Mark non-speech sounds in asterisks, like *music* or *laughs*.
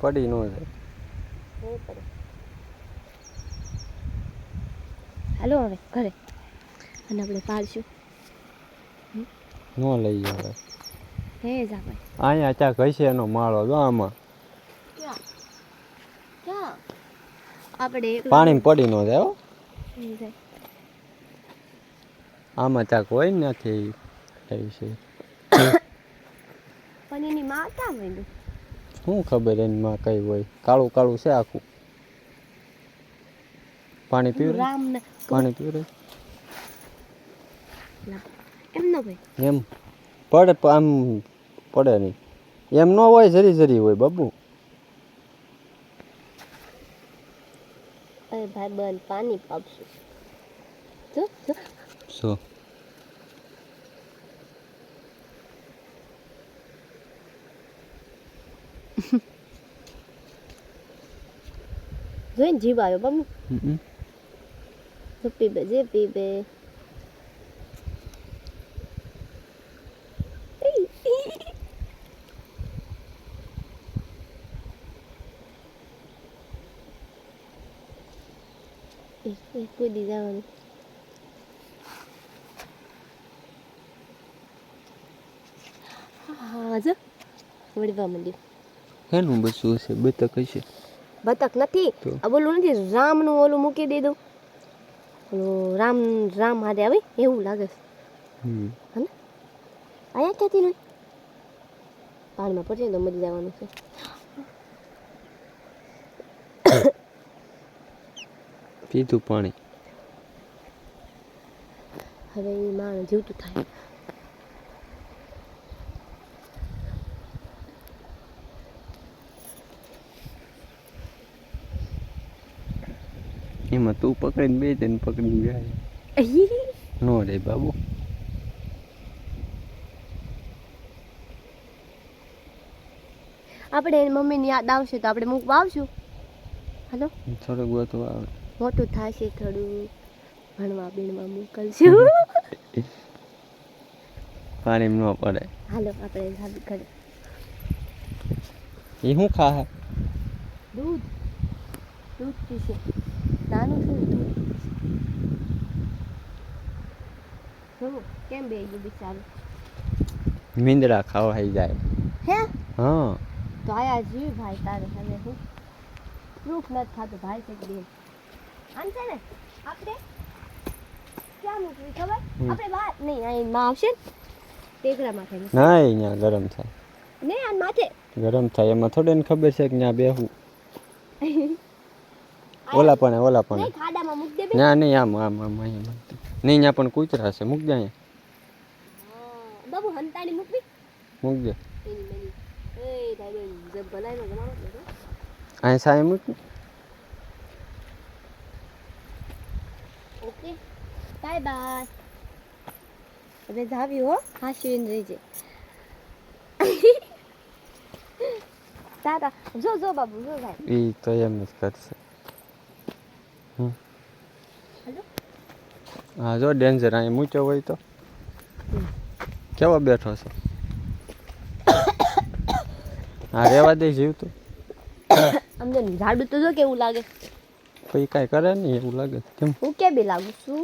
પડી ન જાય. હાલો હવે ઘરે. અને આપણે પાડશું. ન લઈ જાય હે જા ભાઈ અહીંયા ચા ઘસે એનો માળો જો આમાં. આપણે પાણી પડી ન જાય હો. આમાં ચા હોય નથી. એવી છે પણ એની માતા માંડ્યું શું ખબર એમાં કઈ હોય? કાળું કાળું છે આખું. પાણી પીવું રામ ને પાણી પીવું એમ ન ભાઈ એમ? પડે આમ પડે નહીં એમ ન હોય જરી જરી હોય બાબુ. ભાઈ બંધ પાણી પાપશું જો જો શું જોઈને જીવ આવ્યો બાબુ હમ. જો પીબે જે પીબે એક એક કૂદી જવાનું હા જો વળવા માંડ્યું એનું બસું હશે? બતક હશે? બતક નથી. આ બોલું નથી. રામનું ઓલું મૂકી દીધું. ઓલું રામ રામ હાથે આવે? એવું લાગે છે. હમ. હને અહીંયા ક્યાંથી નહીં પાણીમાં પડશે તો મરી જવાનું છે. પીધું પાણી. હવે એ માણસ જીવતું થાય. એમાં તું પકડીને બે તને પકડીને જાય. નો રે બાબુ. આપણે એની મમ્મીની યાદ આવશે તો આપણે મૂકવા આવશું. હાલો? થોડુંક ગોતું આવે. મોટું થશે થોડું. ભણવા બીણવા મોકલશું. *laughs* પાણી ન પડે. હાલો આપણે જાવી ઘરે એ શું ખા દૂધ. દૂધ પીશે. નાનું ને જોવો કેમ બે ગયું બિચારું? મીંદડા ખાવાઈ જાય. હે? હા. તો આયા જીવ ભાઈ તારે હવે હું. પ્રૂફ નથી થતું ભાઈ છે બે. આમ છે ને આપણે ક્યાં મૂકવી ખબર? આપણે બહાર નહીં અહીં માં આવશે ટેકરા માથે ના અહીંયા ગરમ થાય. નહીં આ માથે. ગરમ થાય એમાં થોડી ને ખબર છે કે ત્યાં બેહું. *laughs* ઓલા પણ ઓલા પણ ના નહીં આમ આમ આમ અહીંયા નહીં ત્યાં પણ કૂતરા છે. મૂક દે અહીંયા. બાબુ હંતાડી મૂકવી. મૂક દે. અહીં સાય મૂક. ઓકે. Bye bye. હવે જાવી હો. હાશીને રહેજે *laughs* દાદા જો જો બાબુ જો ભાઈ. એ તો એમ જ કરશે. હા જો ડેન્જર અહીં મૂક્યો હોય તો. કેવો બેઠો છો? હા રેવા દે જીવતું આમ જો જાડું તો જો કેવું લાગે. કોઈ કાંઈ કરે નહીં એવું લાગે. કેમ? હું કે બી લાગુ છું?